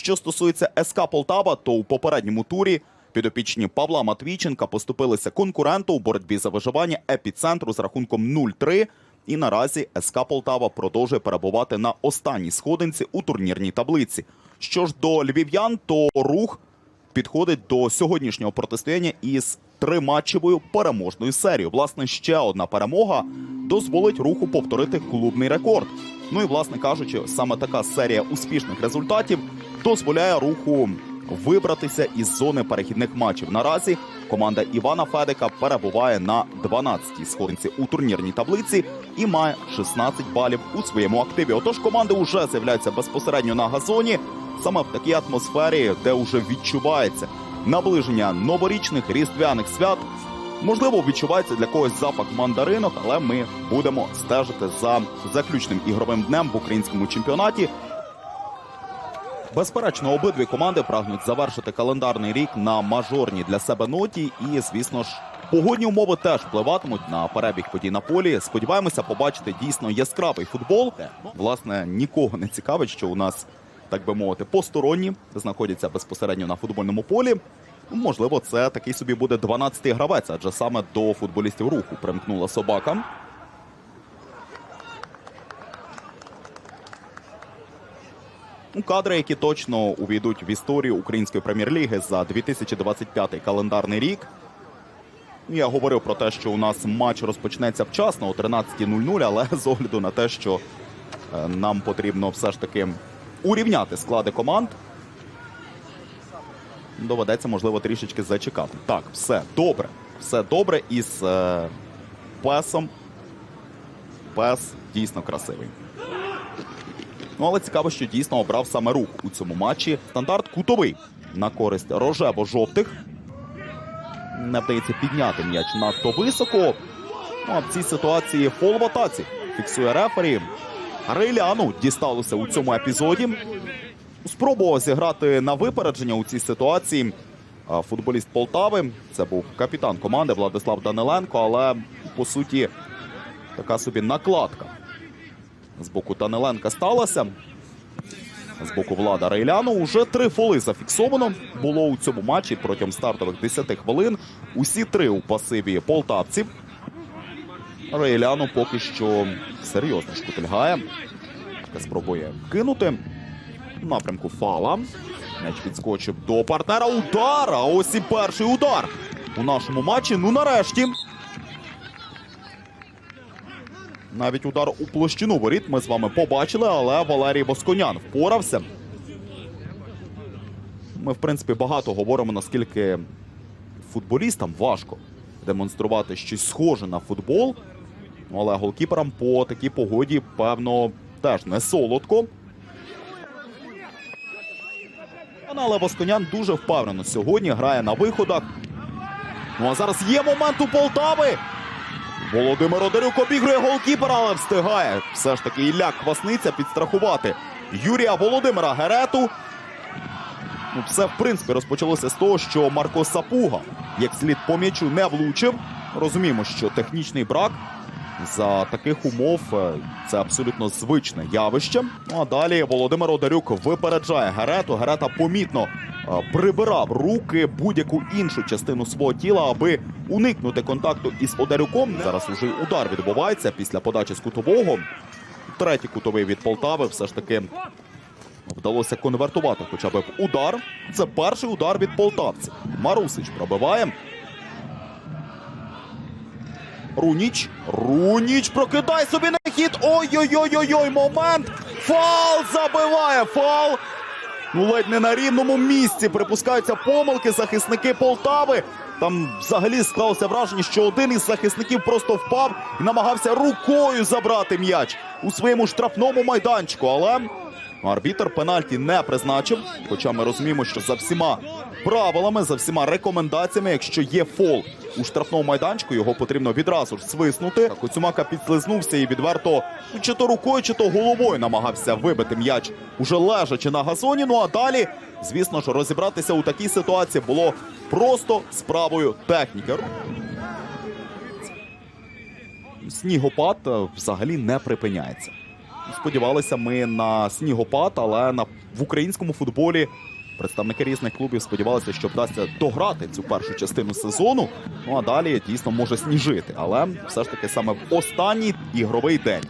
Що стосується СК Полтава, то у попередньому турі підопічні Павла Матвійченка поступилися конкуренту у боротьбі за виживання епіцентру з рахунком 0-3. І наразі СК Полтава продовжує перебувати на останній сходинці у турнірній таблиці. Що ж до львів'ян, то рух підходить до сьогоднішнього протистояння із триматчевою переможною серією. Власне, ще одна перемога дозволить руху повторити клубний рекорд. Ну і власне кажучи, саме така серія успішних результатів дозволяє руху вибратися із зони перехідних матчів. Наразі команда Івана Федика перебуває на 12-й сходинці у турнірній таблиці і має 16 балів у своєму активі. Отож, команди вже з'являються безпосередньо на газоні, саме в такій атмосфері, де вже відчувається наближення новорічних різдвяних свят. Можливо, відчувається для когось запах мандаринок, але ми будемо стежити за заключним ігровим днем в українському чемпіонаті. Безперечно, обидві команди прагнуть завершити календарний рік на мажорній для себе ноті. І, звісно ж, погодні умови теж впливатимуть на перебіг подій на полі. Сподіваємося побачити дійсно яскравий футбол. Власне, нікого не цікавить, що у нас, так би мовити, посторонні знаходяться безпосередньо на футбольному полі. Можливо, це такий собі буде 12-й гравець, адже саме до футболістів руху примкнула собака. Кадри, які точно увійдуть в історію української прем'єр-ліги за 2025 календарний рік. Я говорив про те, що у нас матч розпочнеться вчасно о 13.00, але з огляду на те, що е, нам потрібно все ж таки урівняти склади команд. Доведеться, можливо, трішечки зачекати. Так, все добре. Все добре із е, песом. Пес дійсно красивий. Ну, але цікаво, що дійсно обрав саме рух у цьому матчі. Стандарт кутовий на користь рожево-жовтих. Не вдається підняти м'яч надто високо. Ну, а в цій ситуації фол в атаці фіксує рефері. Рейляну дісталося у цьому епізоді. Спробував зіграти на випередження у цій ситуації. Футболіст Полтави. Це був капітан команди Владислав Даниленко, але по суті така собі накладка з боку Даниленка сталася. З боку влада Рейляну уже три фоли зафіксовано було у цьому матчі протягом стартових 10 хвилин. Усі три у пасиві полтавців. Рейляну поки що серйозно шкутильгає. Спробує кинути в напрямку фала. М'яч підскочив до партнера. Удар! А ось і перший удар у нашому матчі. Ну нарешті. Навіть удар у площину воріт ми з вами побачили, але Валерій Восконян впорався. Ми, в принципі, багато говоримо, наскільки футболістам важко демонструвати щось схоже на футбол. Ну, Але голкіперам по такій погоді, певно, теж не солодко. Але Восконян дуже впевнено сьогодні грає на виходах. Ну а зараз є момент у Полтави. Володимир Одарюк обігрує голкіпера, але встигає. Все ж таки Ілля Квасниця підстрахувати Юрія Володимира Герету. Ну, все, в принципі, розпочалося з того, що Марко Сапуга як слід по м'ячу не влучив. Розуміємо, що технічний брак за таких умов е, це абсолютно звичне явище. Ну а далі Володимир Одарюк випереджає Герету. Герета помітно прибирав руки будь-яку іншу частину свого тіла, аби уникнути контакту із Одарюком. Зараз уже удар відбувається після подачі з кутового. Третій кутовий від Полтави все ж таки вдалося конвертувати хоча б удар. Це перший удар від полтавців. Марусич пробиває. Руніч. Руніч прокидай собі на хід. Ой-ой-ой-ой-ой, момент. Фал забиває. Фал. Ну, ледь не на рівному місці припускаються помилки захисники Полтави. Там взагалі склалося враження, що один із захисників просто впав і намагався рукою забрати м'яч у своєму штрафному майданчику. Але арбітр пенальті не призначив. Хоча ми розуміємо, що за всіма правилами, за всіма рекомендаціями, якщо є фол у штрафному майданчику, його потрібно відразу ж свиснути. Коцюмака підслизнувся і відверто чи то рукою, чи то головою намагався вибити м'яч, уже лежачи на газоні. Ну а далі, звісно ж, розібратися у такій ситуації було просто справою техніки. Снігопад е, взагалі не припиняється. Сподівалися ми на снігопад, але на в українському футболі представники різних клубів сподівалися, що вдасться дограти цю першу частину сезону. Ну а далі дійсно може сніжити. Але все ж таки саме в останній ігровий день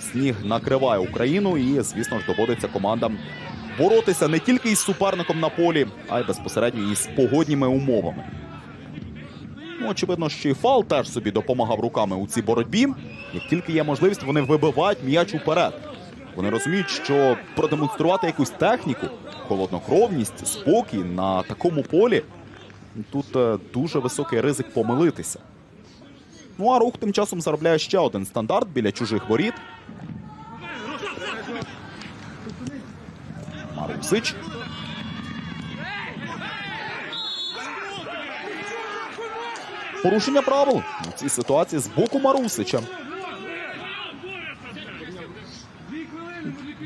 сніг накриває Україну, і звісно ж доводиться командам боротися не тільки із суперником на полі, а й безпосередньо із погодніми умовами. Ну, очевидно, що і фал теж собі допомагав руками у цій боротьбі. Як тільки є можливість, вони вибивають м'яч уперед. Вони розуміють, що продемонструвати якусь техніку, холоднокровність, спокій на такому полі тут е, дуже високий ризик помилитися. Ну а рух тим часом заробляє ще один стандарт біля чужих воріт. Марусич. Порушення правил у цій ситуації з боку Марусича.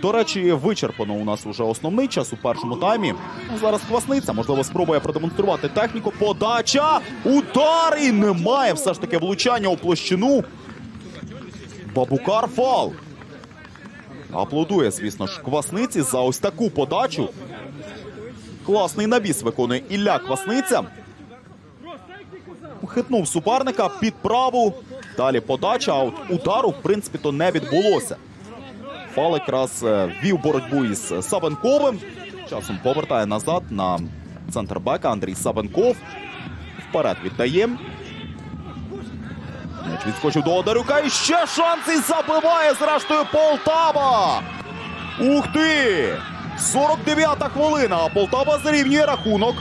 До речі, вичерпано у нас уже основний час у першому таймі. Ну, Зараз квасниця, можливо, спробує продемонструвати техніку. Подача! Удар! І немає все ж таки влучання у площину. Бабукар фал. Аплодує, звісно ж, квасниці за ось таку подачу. Класний набіс виконує Ілля Квасниця. Хитнув суперника під праву. Далі подача, а от удару, в принципі, то не відбулося. Фал якраз е, вів боротьбу із Савенковим. Часом повертає назад на центр бека Андрій Савенков. Вперед віддає. М'яч відскочив до Одарюка. І ще шанс і забиває зрештою Полтава. Ух ти! 49-та хвилина. А Полтава зрівнює рахунок.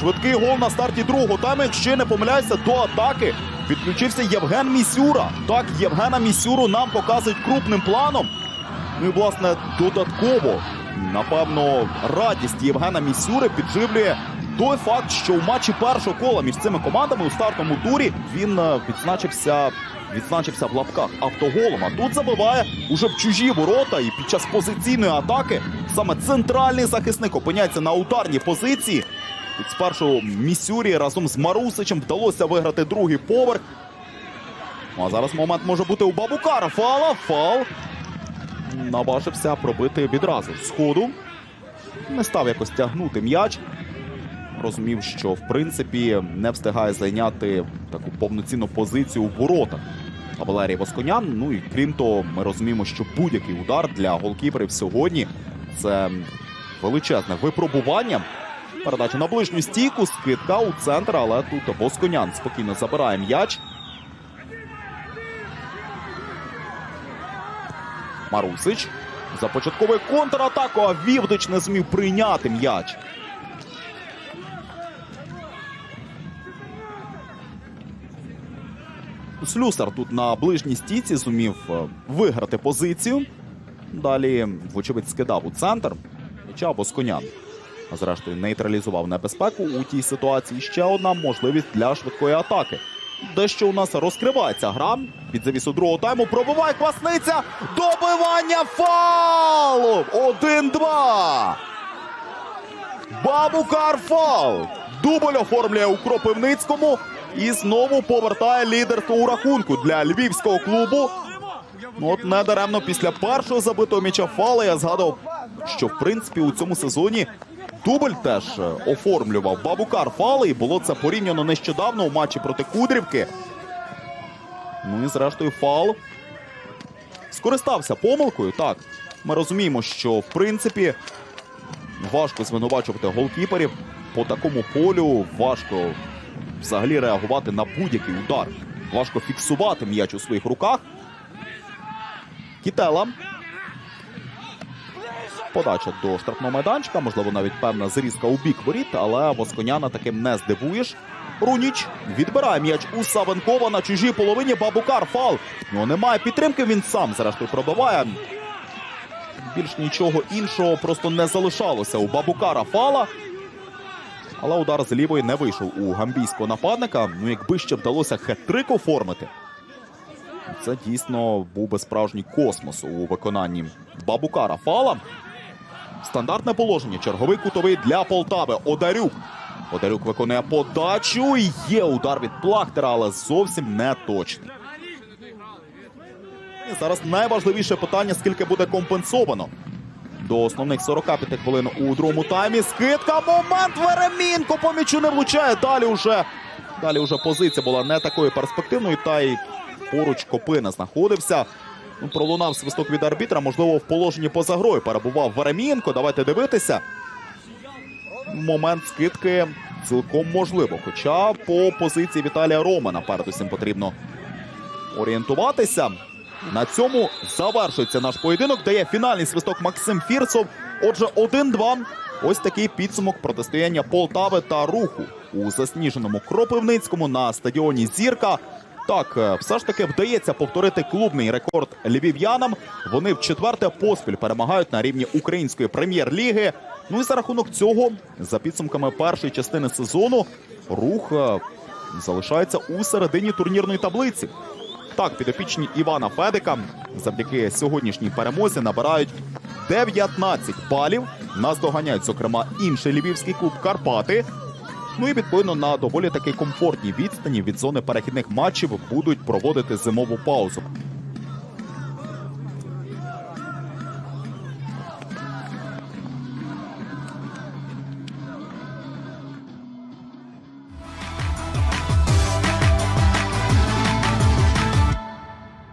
Швидкий гол на старті другого тайму. Якщо не помиляюся, до атаки підключився Євген Місюра. Так, Євгена Місюру нам показують крупним планом. Ну і, власне, додатково, напевно, радість Євгена Місюри підживлює той факт, що в матчі першого кола між цими командами у стартовому турі він е, відзначився, відзначився в лапках автоголом. А тут забиває уже в чужі ворота. І під час позиційної атаки саме центральний захисник опиняється на ударній позиції. Тут спершу Місюрі разом з Марусичем вдалося виграти другий поверх. Ну, а зараз момент може бути у Бабукара. Фала, фал наважився пробити відразу з ходу. Не став якось тягнути м'яч. Розумів, що в принципі не встигає зайняти таку повноцінну позицію у воротах. А Восконян. Ну і крім того, ми розуміємо, що будь-який удар для голкіперів сьогодні це величезне випробування. Передача на ближню стійку, скидка у центр, але тут Восконян спокійно забирає м'яч. Марусич. Започатковує контратаку, а Вівдич не зміг прийняти м'яч. Слюсар тут на ближній стійці зумів е, виграти позицію. Далі, вочевидь, скидав у центр. М'яча Восконян. А зрештою нейтралізував небезпеку у тій ситуації. Ще одна можливість для швидкої атаки. Дещо у нас розкривається гра. Під завісу другого тайму пробиває квасниця. Добивання фалу! 1-2. Бабукар фал. Дубль оформлює у Кропивницькому. І знову повертає лідерство у рахунку для львівського клубу. Ну от недаремно після першого забитого м'яча фала я згадував, що в принципі у цьому сезоні дубль теж е, оформлював Бабукар фали, і було це порівняно нещодавно у матчі проти Кудрівки. Ну і зрештою фал скористався помилкою. Так, ми розуміємо, що в принципі важко звинувачувати голкіперів по такому полю. Важко взагалі реагувати на будь-який удар. Важко фіксувати м'яч у своїх руках. Кітела. Подача до штрафного майданчика, можливо, навіть певна зрізка у бік воріт, але Восконяна таким не здивуєш. Руніч відбирає м'яч у Савенкова на чужій половині. Бабукар фал. Ну немає підтримки. Він сам зрештою пробиває. Більш нічого іншого просто не залишалося у Бабукара фала. Але удар з лівої не вийшов у гамбійського нападника. Ну, якби ще вдалося хет-трик оформити. Це дійсно був би справжній космос у виконанні Бабукара Фала. Стандартне положення. Черговий кутовий для Полтави. Одарюк. Одарюк виконує подачу. І є удар від Плахтера, але зовсім не точний. Зараз найважливіше питання, скільки буде компенсовано. До основних 45 хвилин у другому таймі. Скидка. Момент Веремінко по м'ячу не влучає. Далі вже, далі вже позиція була не такою перспективною. Та й поруч Копина знаходився. Пролунав свисток від арбітра. Можливо, в положенні поза грою перебував Веремінко. Давайте дивитися. Момент скидки цілком можливо. Хоча по позиції Віталія Романа передусім потрібно орієнтуватися. На цьому завершується наш поєдинок. Дає фінальний свисток Максим Фірцов. Отже, 1-2. Ось такий підсумок протистояння Полтави та руху у засніженому Кропивницькому на стадіоні Зірка. Так, е, все ж таки вдається повторити клубний рекорд львів'янам. Вони в четверте поспіль перемагають на рівні української прем'єр-ліги. Ну і за рахунок цього, за підсумками першої частини сезону, рух е, залишається у середині турнірної таблиці. Так, підопічні Івана Федика завдяки сьогоднішній перемозі набирають 19 балів. Нас доганяють, зокрема, інший львівський клуб Карпати. Ну і відповідно на доволі таки комфортній відстані від зони перехідних матчів будуть проводити зимову паузу.